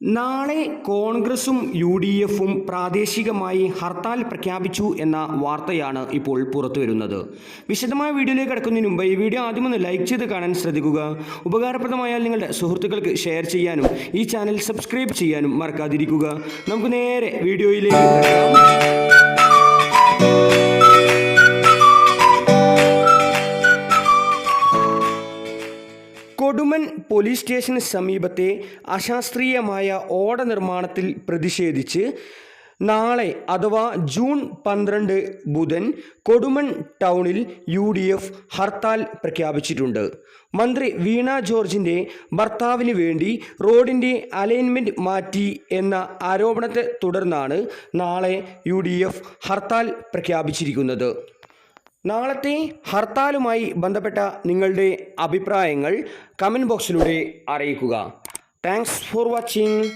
നാളെ കോൺഗ്രസും U D എഫും പ്രാദേശികമായി ഹർത്താൽ പ്രഖ്യാപിച്ചു എന്ന വാർത്തയാണ് ഇപ്പോൾ പുറത്തു വരുന്നത് വിശദമായ വീഡിയോയിലേക്ക് കടക്കുന്നതിന് മുമ്പ് ഈ വീഡിയോ ആദ്യം ഒന്ന് ലൈക്ക് ചെയ്ത് കാണാൻ ശ്രദ്ധിക്കുക. ഉപകാരപ്രദമായാൽ നിങ്ങളുടെ സുഹൃത്തുക്കൾക്ക് ഷെയർ ചെയ്യാനും ഈ ചാനൽ സബ്സ്ക്രൈബ് ചെയ്യാനും മറക്കാതിരിക്കുക. നമുക്ക് നേരെ വീഡിയോയിലേക്ക് കൊടുമൺ പോലീസ് സ്റ്റേഷന് സമീപത്തെ അശാസ്ത്രീയമായ ഓട നിർമ്മാണത്തിൽ പ്രതിഷേധിച്ച് നാളെ അഥവാ ജൂൺ പന്ത്രണ്ട് ബുധൻ കൊടുമൺ ടൗണിൽ യു ഡി എഫ് ഹർത്താൽ പ്രഖ്യാപിച്ചിട്ടുണ്ട്. മന്ത്രി വീണ ജോർജിന്റെ ഭർത്താവിന് വേണ്ടി റോഡിന്റെ അലൈൻമെന്റ് മാറ്റി എന്ന ആരോപണത്തെ തുടർന്നാണ് നാളെ യു ഹർത്താൽ പ്രഖ്യാപിച്ചിരിക്കുന്നത്. നാളത്തെ ഹർത്താലുമായി ബന്ധപ്പെട്ട നിങ്ങളുടെ അഭിപ്രായങ്ങൾ കമന്റ് ബോക്സിലൂടെ അറിയിക്കുക. Thanks for watching